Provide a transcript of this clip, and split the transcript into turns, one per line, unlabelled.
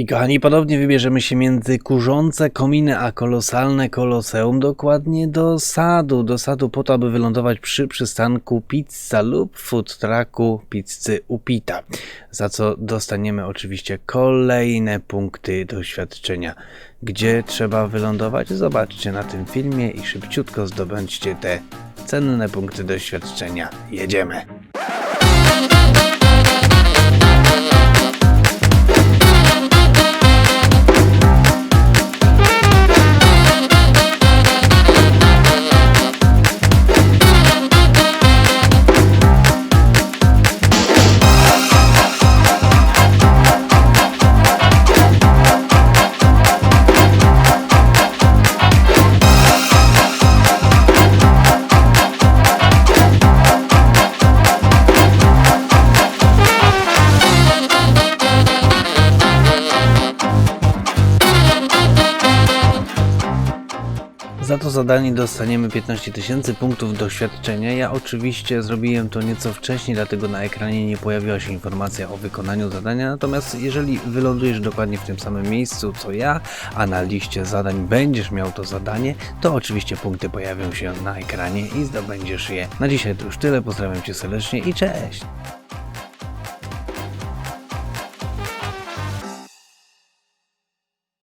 I kochani, ponownie wybierzemy się między kurzące kominy a kolosalne koloseum, dokładnie do sadu, do sadu po to, aby wylądować przy przystanku pizza lub food trucku pizzy Upita, za co dostaniemy oczywiście kolejne punkty doświadczenia. Gdzie trzeba wylądować? Zobaczcie na tym filmie i szybciutko zdobędźcie te cenne punkty doświadczenia. Jedziemy! Za to zadanie dostaniemy 15 tysięcy punktów doświadczenia. Ja oczywiście zrobiłem to nieco wcześniej, dlatego na ekranie nie pojawiła się informacja o wykonaniu zadania. Natomiast jeżeli wylądujesz dokładnie w tym samym miejscu co ja, a na liście zadań będziesz miał to zadanie, to oczywiście punkty pojawią się na ekranie i zdobędziesz je. Na dzisiaj to już tyle. Pozdrawiam Cię serdecznie i cześć!